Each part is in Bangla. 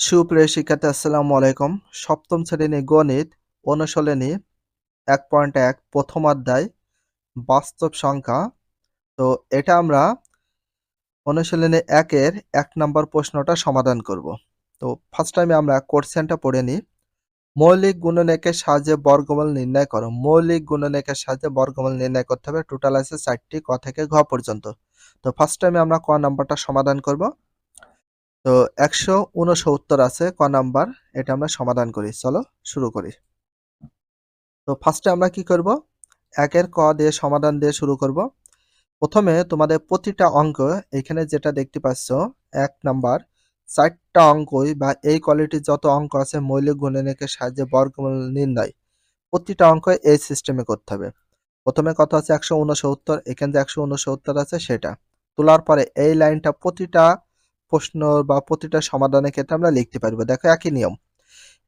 সুপ্রিয় শিক্ষার্থী, আসসালামু আলাইকুম। সপ্তম শ্রেণি গণিত অনুশীলনী এক পয়েন্ট এক, প্রথম অধ্যায়, বাস্তব সংখ্যা। তো এটা আমরা অনুশীলনী একের এক নম্বর প্রশ্নটা সমাধান করব। তো ফার্স্ট টাইমে আমরা কোশ্চেনটা পড়ে নিই। মৌলিক গুণনীয়কের সাহায্যে বর্গমূল নির্ণয় করো। মৌলিক গুণনীয়কের সাহায্যে বর্গমূল নির্ণয় করতে হবে। টোটাল আছে চারটি, ক থেকে ঘ পর্যন্ত। তো ফার্স্ট টাইমে আমরা ক নাম্বারটা সমাধান করব। তো একশো উনসত্তর আছে, ক নাম্বার, এটা আমরা সমাধান করি। চলো, শুরু করি। তো ফার্স্টে আমরা কি করব? একের ক দিয়ে সমাধান দিয়ে শুরু করব। প্রথমে তোমাদের প্রতিটা অঙ্ক, এখানে যেটা দেখতে পাচ্ছ, এক নাম্বার, চারটা অঙ্কই বা এই কোয়ালিটির যত অঙ্ক আছে, মৌলিক গুণনীয়কের সাহায্যে বর্গমূল নির্ণয়, প্রতিটা অঙ্ক এই সিস্টেমে করতে হবে। প্রথমে কত আছে? একশো উনসত্তর, এখানে যে একশো উনসত্তর আছে, সেটা। তোলার পরে এই লাইনটা প্রতিটা প্রশ্ন বা প্রতিটা সমাধানের ক্ষেত্রে আমরা লিখতে পারব। দেখো একই নিয়ম।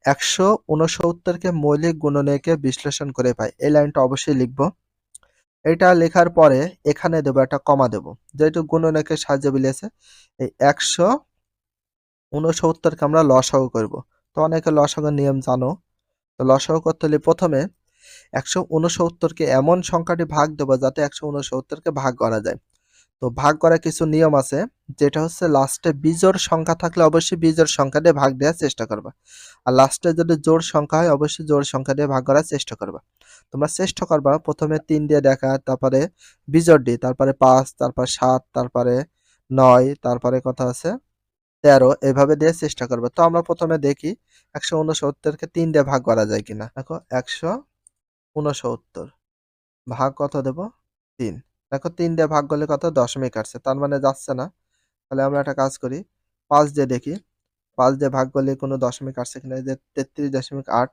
একশো উনসত্তরকে মৌলিক গুণনীয়কে বিশ্লেষণ করে পাই। এই লাইনটা অবশ্যই লিখব। এটা লেখার পরে এখানে দেবো, একটা কমা দেবো। যেহেতু গুণনীয়কের সাহায্যে মিলেছে, এই একশো উনসত্তরকে আমরা লসাগু করব। তো অনেকে লসাগুর নিয়ম জানো। তো লসাগু করতে হলে প্রথমে একশো উনসত্তরকে এমন সংখ্যাটি ভাগ দেবো যাতে একশো উনসত্তরকে ভাগ করা যায়। তো ভাগ করার কিছু নিয়ম আছে, যেটা হচ্ছে লাস্টে বিজোড় সংখ্যা থাকলে অবশ্যই বিজোড় সংখ্যা দিয়ে ভাগ দেওয়ার চেষ্টা করবা। আর লাস্টে যদি জোড় সংখ্যা হয়, অবশ্যই জোড় সংখ্যা দিয়ে ভাগ করার চেষ্টা করবা। তোমরা চেষ্টা করবা প্রথমে তিন দিয়ে দেখা, তারপরে বিজোড় দিয়ে, তারপরে পাঁচ, তারপর সাত, তারপরে নয়, তারপরে কথা আছে তেরো, এভাবে দিয়ে চেষ্টা করবে। তো আমরা প্রথমে দেখি একশো উনসত্তরকে তিন দিয়ে ভাগ করা যায় কিনা। দেখো, একশো উনসত্তর। ভাগ কত দেব? তিন। দেখো তিন দিয়ে ভাগ করলে কত? দশমিক আসছে। তার মানে যাচ্ছে না। তাহলে আমরা একটা কাজ করি, পাঁচ দিয়ে দেখি। পাঁচ দিয়ে ভাগ করলে কোনো দশমিক আসছে কিনা? যে তেত্রিশ দশমিক আট,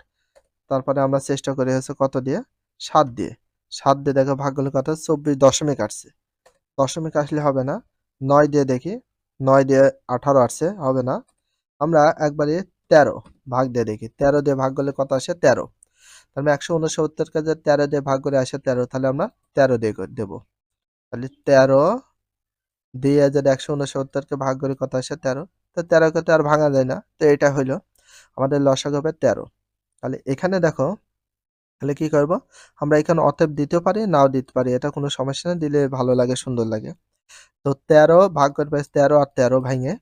তারপরে আমরা চেষ্টা করি হচ্ছে কত দিয়ে? সাত দিয়ে। সাত দিয়ে দেখো ভাগ করলে কত? চব্বিশ দশমিক আসছে। দশমিক আসলে হবে না। নয় দিয়ে দেখি। নয় দিয়ে আঠারো আসছে, হবে না। আমরা একবারে তেরো ভাগ দিয়ে দেখি। তেরো দিয়ে ভাগ করলে কত আসে? তেরো। তাহলে একশো উনসত্তরকে যে তেরো দিয়ে ভাগ করে আসে তেরো, তাহলে আমরা তেরো দিয়ে দেবো। তাহলে তেরো দুই হাজার একশো উনসত্তরকে ভাগ করে কত আসে তেরো? তো তেরোকে তো আর ভাঙা যায় না। তো এটা হইল আমাদের লসাগ হবে তেরো। তাহলে এখানে দেখো, তাহলে কি করব? আমরা এখানে অতএব দিতেও পারি, নাও দিতে পারি। এটা কোনো সমস্যা না দিলে ভালো লাগে, সুন্দর লাগে। তো তেরো ভাগ করে পাইছি তেরো আর তেরো ভাঙে,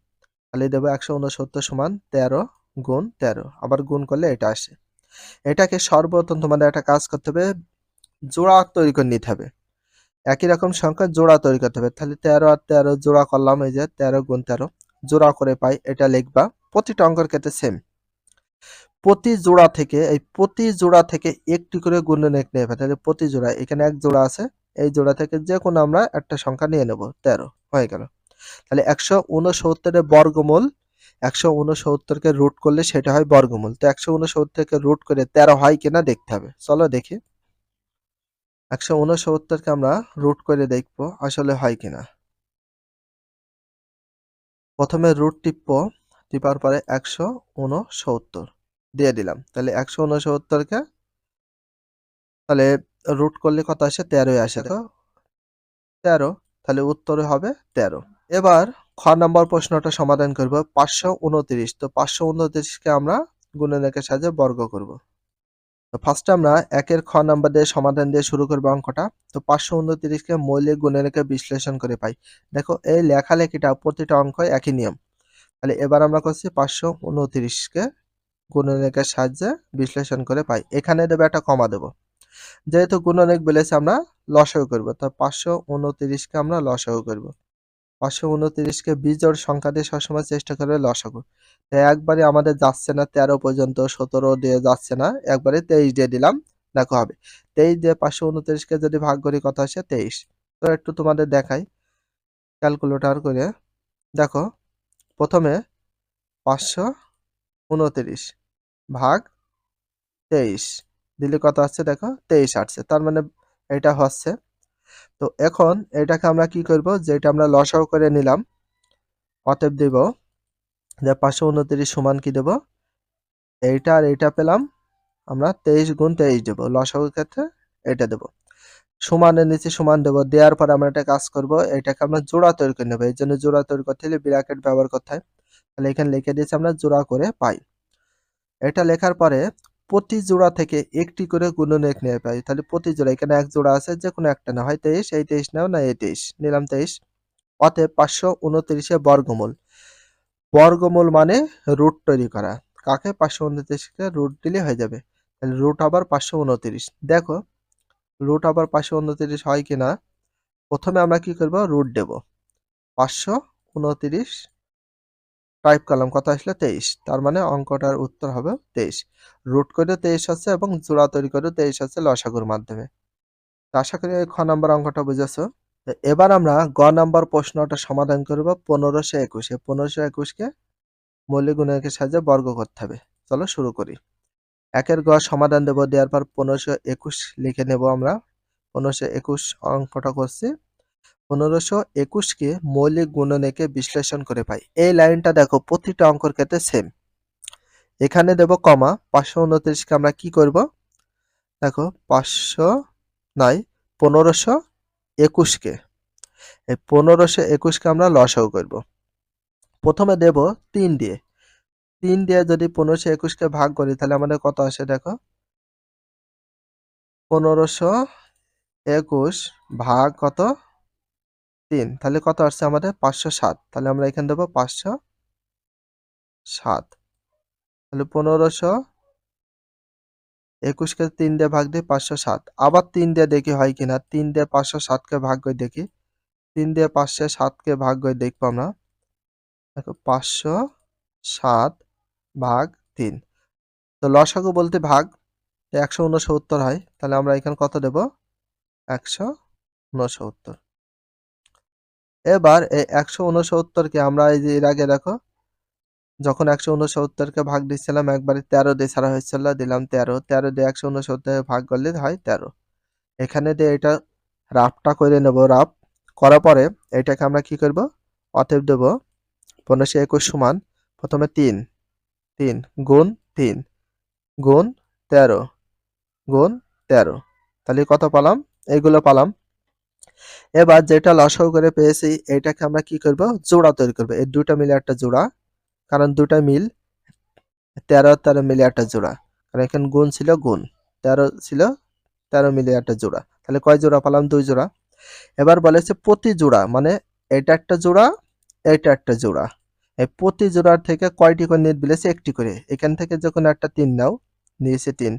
তাহলে দেবো একশো উনসত্তর সমান তেরো গুণ তেরো। আবার গুণ করলে এটা আসে। এটাকে সর্বপ্রথম তোমাদের একটা কাজ করতে হবে, জোড়া তৈরি করে নিতে হবে। একই রকম সংখ্যা জোড়া তৈরি করতে হবে। তাহলে তেরো আর তেরো জোড়া করলাম, এই যে তেরো গুণ তেরো, জোড়া করে পাই, এটা লিখবা, প্রতিটা অঙ্কের ক্ষেত্রে সেম প্রতি জোড়া থেকে, এই প্রতি জোড়া থেকে একটি করে গুণনীয়ক নেবে। তাহলে প্রতি জোড়া, এখানে এক জোড়া আছে, এই জোড়া থেকে যে কোনো আমরা একটা সংখ্যা নিয়ে নেব, তেরো, হয়ে গেল। তাহলে একশো উনসত্তরের বর্গমূল, একশো উনসত্তরকে রুট করলে সেটা হয় বর্গমূল। তো একশো উনসত্তরকে রুট করে তেরো হয় কিনা দেখতে হবে। চলো দেখি। একশো উনসত্তরকে আমরা রুট করে দেখব আসলে হয় কিনা। প্রথমে রুট টিপবো টিপার পরে একশো উনসত্তর দিয়ে দিলাম। তাহলে একশো উনসত্তরকে তাহলে রুট করলে কত আসে? তেরোই আসে। তো তেরো। তাহলে উত্তরে হবে তেরো। এবার খ নম্বর প্রশ্নটা সমাধান করব পাঁচশো উনত্রিশ তো পাঁচশো উনত্রিশকে আমরা গুণনীয়কের সাহায্যে বর্গ করব। তো ফার্স্টে আমরা একের খ নাম্বার দিয়ে সমাধান দিয়ে শুরু করব অঙ্কটা। তো পাঁচশো উনত্রিশকে মৌলিক গুণনীয়কে বিশ্লেষণ করে পাই। দেখো, এই লেখালেখিটা প্রতিটা অঙ্ক একই নিয়ম। তাহলে এবার আমরা করছি পাঁচশো উনত্রিশকে গুণনীয়কের সাহায্যে বিশ্লেষণ করে পাই। এখানে দেবে একটা কমা দেবো। যেহেতু গুণনীয়ক বলেছে আমরা লসাগু করব, তো পাঁচশো উনত্রিশকে আমরা লসাগু করব। পাঁচশো উনত্রিশকে বিজোড় সংখ্যা দিয়ে সবসময় চেষ্টা করবে লসাগু। একবারে আমাদের যাচ্ছে না তেরো পর্যন্ত, সতেরো দিয়ে যাচ্ছে না, একবারে তেইশ দিয়ে দিলাম, দেখো হবে। তেইশ দিয়ে পাঁচশো উনত্রিশকে যদি ভাগ করি কত আসে? তেইশ। তো একটু তোমাদের দেখাই ক্যালকুলেটর করে, দেখো, প্রথমে পাঁচশো উনত্রিশ ভাগ তেইশ দিলে কত আসছে দেখো? তেইশ আসছে, তার মানে এটা হচ্ছে, তো এখন এটাকে আমরা কি করব? যেটা আমরা লসাও করে নিলাম, অতএব দেব যে পাঁচশো উনত্রিশ সমান কি দেব? এইটা আর এইটা পেলাম, আমরা তেইশ গুণ তেইশ দেবো। লসাগুর ক্ষেত্রে এটা দেব। সমানের নিচে সমান দেবো। দেওয়ার পরে আমরা একটা কাজ করব, এটাকে আমরা জোড়া তৈরি করে নেব। এই জন্য জোড়া তৈরি করতে হলে ব্র্যাকেট ব্যবহার করতে হয়। তাহলে এখানে লিখে দিয়েছি আমরা জোড়া করে পাই। এটা লেখার পরে প্রতি জোড়া থেকে একটি করে গুণনীয়ক নিয়ে পাই। তাহলে প্রতি জোড়া, এখানে এক জোড়া আছে যে কোনো একটা না হয় তেইশ, এই তেইশ নাও, না এই তেইশ। নিলাম তেইশ। অতএব পাঁচশো উনত্রিশে বর্গমূল। বর্গমূল মানে রুট তৈরি করা। কাকে পাঁচশো উনত্রিশকে রুট দিলে হয়ে যাবে? রুট আবার পাঁচশো উনত্রিশ দেখো রুট আবার পাঁচশো উনত্রিশ হয় কি না প্রথমে আমরা কি করব? রুট দেব। পাঁচশো উনত্রিশ টাইপ করলাম, কত আসলে? তেইশ। তার মানে অঙ্কটার উত্তর হবে তেইশ। রুট করে তেইশ আছে এবং জোড়া তৈরি করে তেইশ আছে লসাগুর মাধ্যমে। আশা করি খ নাম্বার অঙ্কটা বুঝেছ। এবার আমরা গ নাম্বার প্রশ্নটা সমাধান করব পনেরোশো একুশে। পনেরোশো একুশকে মৌলিক গুণকের সাহায্যে বর্গ করতে হবে। চলো শুরু করি। একের গ সমাধান দেব, দেওয়ার পর পনেরোশো একুশ লিখে নেব আমরা। পনেরোশো একুশ অঙ্কটা করছি। পনেরোশো একুশকে মৌলিক গুণনেকে বিশ্লেষণ করে পাই। এই লাইনটা দেখো, প্রতিটা অঙ্কর ক্ষেত্রে সেম এখানে দেব কমা, পাঁচশো উনত্রিশকে আমরা কি করব? দেখো, পাঁচশো নাই পনেরোশো একুশকে। এই পনেরোশো একুশকে আমরা লসাও করব। প্রথমে দেব তিন দিয়ে। তিন দিয়ে যদি পনেরোশো একুশকে ভাগ করি, তাহলে আমাদের কত আসে দেখো? পনেরোশো একুশ ভাগ কত? তিন। তাহলে কত আসছে আমাদের? পাঁচশো সাত। তাহলে আমরা এখানে দেবো পাঁচশো সাত। তাহলে পনেরোশো একুশকে তিন দিয়ে ভাগ দিই পাঁচশো সাত। আবার তিন দিয়ে দেখি হয় কিনা? তিন দিয়ে পাঁচশো সাতকে ভাগ করে দেখি। তিন দিয়ে পাঁচশো সাতকে ভাগ করে দেখব আমরা। দেখো, পাঁচশো সাত ভাগ তিন। তো লসাগু বলতে ভাগ একশো উনসত্তর হয়। তাহলে আমরা এখানে কত দেব? একশো উনসত্তর এবার এই একশো উনসত্তরকে আমরা এই যে এর আগে দেখো যখন একশো উনসত্তরকে ভাগ দিচ্ছিলাম একবারে তেরো দিয়ে ছাড়া হয়েছিল, দিলাম তেরো। তেরো দিয়ে একশো উনসত্তর ভাগ করলে হয় তেরো। এখানে দিয়ে এটা রাফটা করে নেব। রাফ করার পরে এটাকে আমরা কি করব? অতএব দেব পনেরোশো একুশ সমান প্রথমে তিন। তিন গুণ তিন। গুণ তেরো। গুণ তেরো। তাহলে কত পালাম? এইগুলো পালাম। এবার যেটা লসাও করে পেয়েছি, এটাকে আমরা কি করব? জোড়া তৈরি করব। এই দুটা মিলে একটা জোড়া। কারণ দুটা মিল, তেরো তেরো মিলে একটা জোড়া। কারণ এখানে গুণ ছিল গুণ, তেরো ছিল তেরো মিলে একটা জোড়া। তাহলে কয় জোড়া পালাম? দুই জোড়া। এবার বলেছে প্রতি জোড়া মানে এটা একটা জোড়া, এটা একটা জোড়া। এই প্রতি জোড়ার থেকে কয়টি করে নিয়ে বিলেছে? একটি করে। এখান থেকে যখন একটা তিন নাও, নিয়েছে তিন।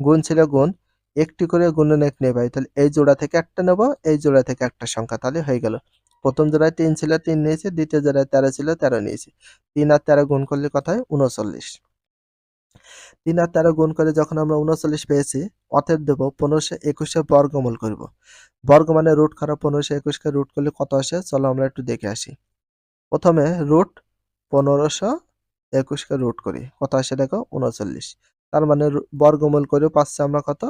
গুণ ছিল গুণ, একটি করে গুণন এক নেবে তাহলে এই জোড়া থেকে একটা নেব, এই জোড়া থেকে একটা সংখ্যা। তাহলে হয়ে গেল। প্রথম জোড়ায় তিন ছিল, তিন নিয়েছে, দ্বিতীয় জোড়ায় তেরো ছিল, তেরো নিয়েছে। তিন আর তেরো গুণ করলে কত হয়? উনচল্লিশ তিন আর তেরো গুণ করে যখন আমরা উনচল্লিশ পেয়েছি, অতএব দেবো পনেরোশো একুশে বর্গমূল করব। বর্গ মানে রুট খারাপ, পনেরোশো একুশকে রুট করলে কত আসে? চলো আমরা একটু দেখে আসি। প্রথমে রুট পনেরোশো একুশকে রুট করি। কত আসে দেখো? উনচল্লিশ তার মানে বর্গমূল করে পাচ্ছে আমরা কত?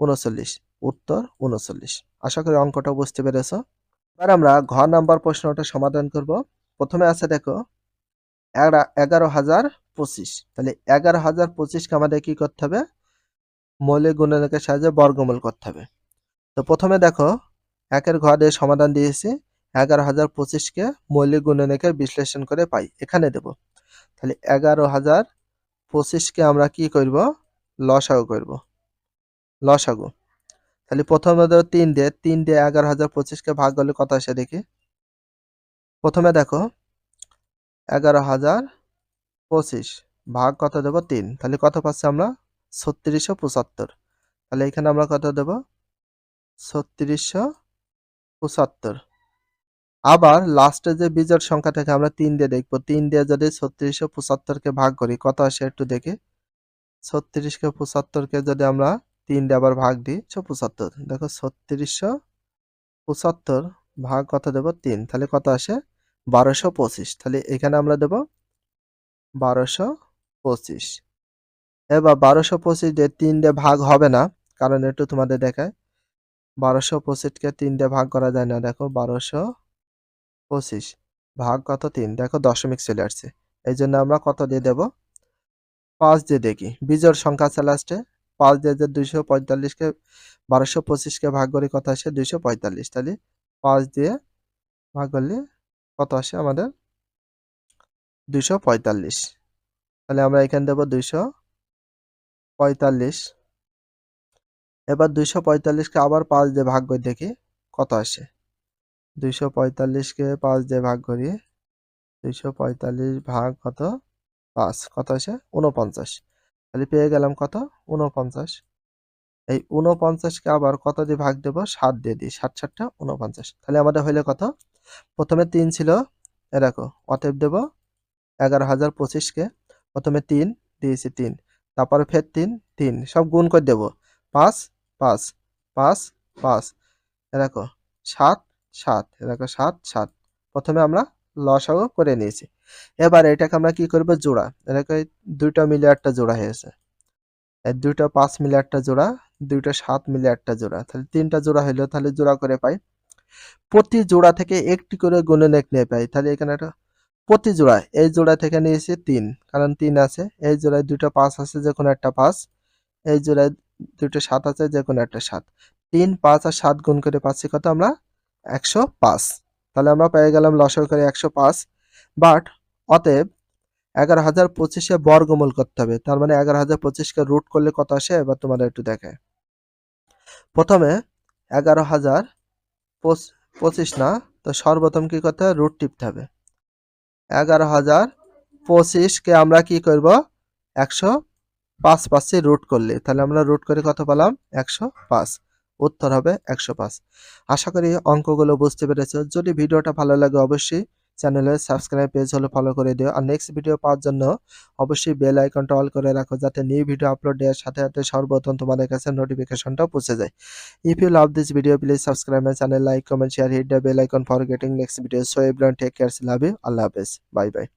উনচল্লিশ উত্তর উনচল্লিশ আশা করি অঙ্কটা বুঝতে পেরেছ। এবার আমরা ঘ নাম্বার প্রশ্নটা সমাধান করব। প্রথমে আছে দেখো, এগারো হাজার পঁচিশ। তাহলে এগারো হাজার পঁচিশকে আমাদের কী করতে হবে? মৌলিক গুণনকের সাহায্যে বর্গমূল করতে হবে। তো প্রথমে দেখো, একের ঘরে সমাধান দিয়েছি। এগারো হাজার পঁচিশকে মৌলিক গুণনকের বিশ্লেষণ করে পাই। এখানে দেব। তাহলে এগারো হাজার পঁচিশকে আমরা কি করব? লসাগু করব। লসাগু। তাহলে প্রথমে ধরো তিন দিয়ে তিন দিয়ে এগারো হাজার পঁচিশকে ভাগ করলে কত আসে দেখি? প্রথমে দেখো, এগারো হাজার পঁচিশ ভাগ কত দেব? তিন। তাহলে কত পাচ্ছি আমরা? ছত্রিশশো পঁচাত্তর। তাহলে এখানে আমরা কত দেব? ছত্রিশশো পঁচাত্তর। আবার লাস্টে যে বিজোড় সংখ্যা থেকে আমরা তিন দিয়ে দেখব। তিন দিয়ে যদি ছত্রিশশো পঁচাত্তরকে ভাগ করি, কত আসে একটু দেখি? ছত্রিশকে পঁচাত্তরকে যদি আমরা তিন দিয়ে আবার ভাগ দিই পঁচাত্তর। দেখো ছত্রিশশো পঁচাত্তর ভাগ কত দেব? তিন। তাহলে কত আসে? বারোশো পঁচিশ। তাহলে এখানে আমরা দেব বারোশো পঁচিশ। এবার বারোশো পঁচিশ দিয়ে তিন ভাগ হবে না, কারণ একটু তোমাদের দেখায়। বারোশো পঁচিশকে তিন দিয়ে ভাগ করা যায় না। দেখো বারোশো পঁচিশ ভাগ কত? তিন। দেখো দশমিক চলে আসছে। এই জন্য আমরা কত দিয়ে দেব? পাঁচ দিয়ে দেখি। বিজোর সংখ্যা আছে লাস্টে পাঁচ দিয়ে যে দুইশো পঁয়তাল্লিশকে বারোশো পঁচিশকে ভাগ করে কত আসে? দুইশো পঁয়তাল্লিশ। তাহলে পাঁচ দিয়ে ভাগ করলে কত আসে আমাদের? দুইশো পঁয়তাল্লিশ। তাহলে আমরা এখানে দেবো দুইশো পঁয়তাল্লিশ। এবার দুইশো পঁয়তাল্লিশকে আবার পাঁচ দিয়ে ভাগ করে দেখি কত আসে। দুইশো পঁয়তাল্লিশকে পাঁচ দিয়ে ভাগ করি, দুইশো পঁয়তাল্লিশ ভাগ কত? পাঁচ। কত আসে? উনপঞ্চাশ তাহলে পেয়ে গেলাম কত? উনপঞ্চাশ এই উনপঞ্চাশকে আবার কত দিয়ে ভাগ দেব? সাত দিয়ে দিই। সাত সাতটা উনপঞ্চাশ তাহলে আমাদের হইলে কত? প্রথমে তিন ছিল, এ দেখো, অতএব দেব এগারো হাজার পঁচিশকে প্রথমে তিন, দিয়েছি তিন। তারপরে ফের তিন তিন। সব গুণ করে দেব। পাঁচ পাঁচ পাঁচ পাঁচ। এ দেখো, সাত সাত। এ দেখো, সাত সাত। প্রথমে আমরা লসাগু করে নিয়েছি। এবার এটাকে আমরা কি করব? জোড়া। এটাকে দুইটা মিলে একটা জোড়া হয়েছে দুইটা পাঁচ মিলে একটা জোড়া, দুইটা সাত মিলে একটা জোড়া। তাহলে তিনটা জোড়া হইল, তাহলে জোড়া করে পাই। প্রতি জোড়া থেকে একটি করে গুণনীয়ক নিয়ে পাই। তাহলে এখানে একটা প্রতি জোড়া, এই জোড়া থেকে নিয়েছি তিন। কারণ তিন আছে, এই জোড়ায় দুইটা পাঁচ আছে যে কোনো একটা পাঁচ। এই জোড়ায় দুইটা সাত আছে যে কোনো একটা সাত। তিন, পাঁচ আর সাত গুণ করে পাচ্ছি কত আমরা? একশো পাঁচ। তাহলে আমরা পেয়ে গেলাম লসর করে একশো পাঁচ। বাট অতএব এগারো হাজার পঁচিশে বর্গমূল করতে হবে। তার মানে এগারো হাজার পঁচিশকে রুট করলে কত আসে? এবার তোমাদের একটু দেখে প্রথমে এগারো হাজার পঁচিশ না, তো সর্বপ্রথম কি করতে হবে? রুট টিপতে হবে। এগারো হাজার পঁচিশকে আমরা কি করব? একশো পাঁচ পাঁচে রুট করলে। তাহলে আমরা রুট করে কত পেলাম? একশো পাঁচ। উত্তর হবে একশো পাঁচ। আশা করি অঙ্কগুলো বুঝতে পেরেছ। যদি ভিডিওটা ভালো লাগে অবশ্যই চ্যানেলে সাবস্ক্রাইব পেজ হলে ফলো করে দিও। আর নেক্সট ভিডিও পাওয়ার জন্য অবশ্যই বেল আইকনটা অল করে রাখো যাতে নিউ ভিডিও আপলোড দেওয়ার সাথে সাথে সর্বপ্রথম তোমাদের কাছে নোটিফিকেশনটা পৌঁছে যায়। If you love this video please subscribe my channel like comment share hit the bell icon for getting next video so everyone take care love you আল্লাহ হাফেজ। Bye bye